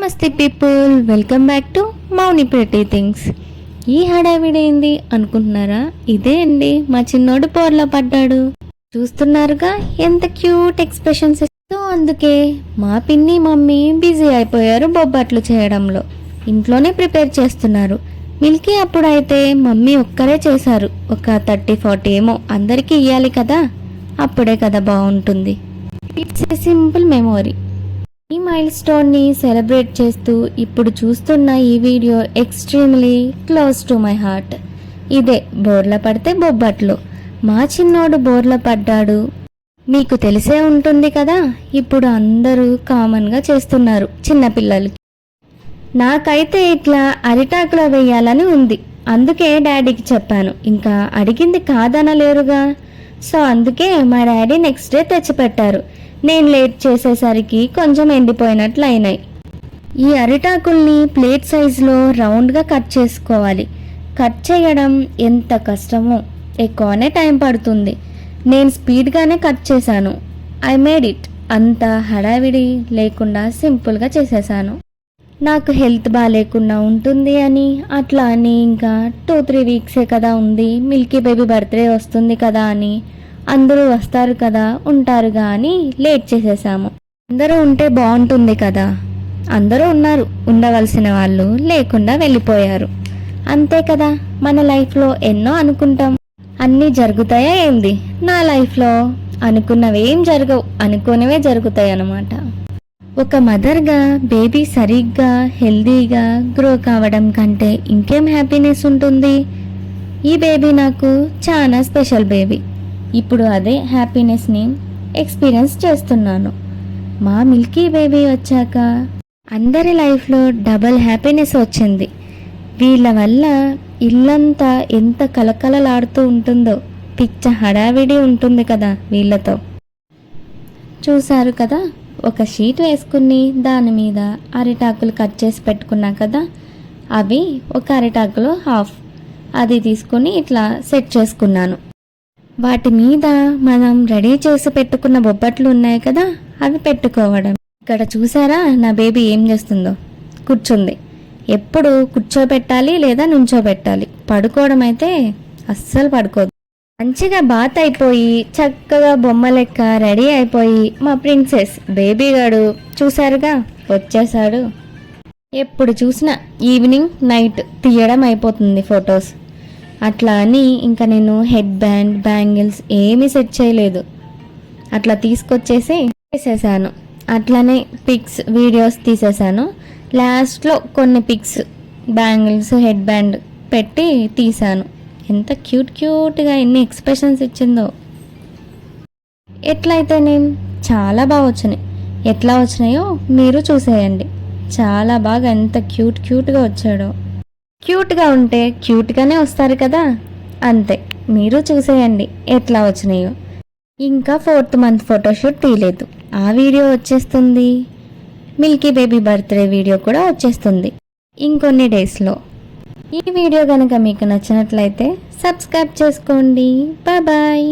నమస్తే people welcome back to Mouni pretty things. ఈ హడావిడేంది అనుకుంటున్నారా? ఇదే అండి మా చిన్నోడు పోర్లో పడ్డాడు. చూస్తున్నారుగా ఎంత క్యూట్ ఎక్స్ప్రెషన్స్ ఇస్తూ అందుకే మా పిన్ని మమ్మీ బిజీ అయిపోయారు బొబ్బట్లు చేయడంలో. ఇంట్లోనే ప్రిపేర్ చేస్తున్నారు. మిల్కీ అప్పుడైతే మమ్మీ ఒక్కరే చేశారు. ఒక థర్టీ ఫార్టీ ఏమో అందరికీ ఇవ్వాలి కదా? అప్పుడే కదా బాగుంటుంది. It's a simple memory. ఈ మైల్ స్టోన్ని సెలబ్రేట్ చేస్తూ ఇప్పుడు చూస్తున్న ఈ video extremely close to my heart ఇదే బోర్ల పడితే బొబ్బట్లు. మా చిన్నోడు బోర్ల పడ్డాడు. మీకు తెలిసే ఉంటుంది కదా ఇప్పుడు అందరూ కామన్గా చేస్తున్నారు చిన్నపిల్లలకి నాకైతే ఇట్లా అరిటాకులో వేయాలని ఉంది. అందుకే డాడీకి చెప్పాను. ఇంకా అడిగింది కాదనలేరుగా. సో అందుకే మా డాడీ నెక్స్ట్ డే తెచ్చిపెట్టారు. నేను లేట్ చేసేసరికి కొంచెం ఎండిపోయినట్లు అయినాయి ఈ అరిటాకుల్ని ప్లేట్ సైజులో రౌండ్గా కట్ చేసుకోవాలి. కట్ చేయడం ఎంత కష్టమో ఎక్కువనే టైం పడుతుంది. నేను స్పీడ్గానే కట్ చేశాను. I made it. అంత హడావిడి లేకుండా సింపుల్గా చేసేసాను. నాకు హెల్త్ బాగాలేకుండా ఉంటుంది అని అట్లా అని ఇంకా టూ త్రీ వీక్సే కదా ఉంది. మిల్కీ బేబీ బర్త్డే వస్తుంది కదా అని అందరూ వస్తారు కదా ఉంటారుగా అని లేట్ చేసేసాము. అందరూ ఉంటే బాగుంటుంది కదా. అందరూ ఉన్నారు ఉండవలసిన వాళ్ళు లేకుండా వెళ్ళిపోయారు. అంతే కదా మన లైఫ్లో ఎన్నో అనుకుంటాం. అన్నీ జరుగుతాయా ఏంది? నా లైఫ్లో అనుకున్నవి ఏం జరగవు అనుకునేవే జరుగుతాయి అన్నమాట. ఒక మదర్గా బేబీ సరిగ్గా హెల్దీగా గ్రో కావడం కంటే ఇంకేం హ్యాపీనెస్ ఉంటుంది? ఈ బేబీ నాకు చాలా స్పెషల్ బేబీ ఇప్పుడు అదే హ్యాపీనెస్ని ఎక్స్పీరియన్స్ చేస్తున్నాను. మా మిల్కీ బేబీ వచ్చాక అందరి లైఫ్లో డబల్ హ్యాపీనెస్ వచ్చింది. వీళ్ళ వల్ల ఇల్లంతా ఎంత కలకలలాడుతూ ఉంటుందో పిచ్చ హడావిడి ఉంటుంది కదా వీళ్ళతో. చూశారు కదా ఒక షీట్ వేసుకుని దాని మీద అరిటాకులు కట్ చేసి పెట్టుకున్నా కదా అవి ఒక అరిటాకులో హాఫ్ అది తీసుకుని ఇట్లా సెట్ చేసుకున్నాను. వాటి మీద మనం రెడీ చేసి పెట్టుకున్న బొబ్బట్లు ఉన్నాయి కదా అవి పెట్టుకోవడం. ఇక్కడ చూసారా నా బేబీ ఏం చేస్తుందో? కూర్చుంది. ఎప్పుడు కూర్చోబెట్టాలి లేదా నుంచోబెట్టాలి? పడుకోవడం అయితే అస్సలు పడుకోదు. మంచిగా బాత్ అయిపోయి చక్కగా బొమ్మ లెక్క రెడీ అయిపోయి మా ప్రిన్సెస్ బేబీ గాడు చూసారుగా వచ్చేసాడు ఎప్పుడు చూసినా ఈవినింగ్ నైట్ తీయడం అయిపోతుంది ఫొటోస్. అట్లా అని ఇంకా నేను హెడ్ బ్యాండ్ బ్యాంగిల్స్ ఏమీ సెట్ చేయలేదు. అట్లా తీసుకొచ్చేసి వేసేసాను అట్లనే పిక్స్ వీడియోస్ తీసేసాను లాస్ట్లో కొన్ని పిక్స్ బ్యాంగిల్స్ హెడ్ బ్యాండ్ పెట్టి తీసాను ఎంత క్యూట్ క్యూట్గా ఎన్ని ఎక్స్ప్రెషన్స్ ఇచ్చిందో. ఎట్లయితే నేను చాలా బాగా వచ్చినాయి. ఎట్లా వచ్చినాయో మీరు చూసేయండి. చాలా బాగా ఎంత క్యూట్ క్యూట్గా వచ్చాడో. క్యూట్గా ఉంటే క్యూట్గానే వస్తారు కదా? అంతే. మీరు చూసేయండి ఎట్లా వచ్చినాయో. ఇంకా ఫోర్త్ మంత్ ఫోటోషూట్ తీయలేదు. ఆ వీడియో వచ్చేస్తుంది. మిల్కీ బేబీ బర్త్డే వీడియో కూడా వచ్చేస్తుంది. ఇంకొన్ని డేస్లో. ఈ వీడియో కనుక మీకు నచ్చినట్లయితే సబ్స్క్రైబ్ చేసుకోండి. బాయ్.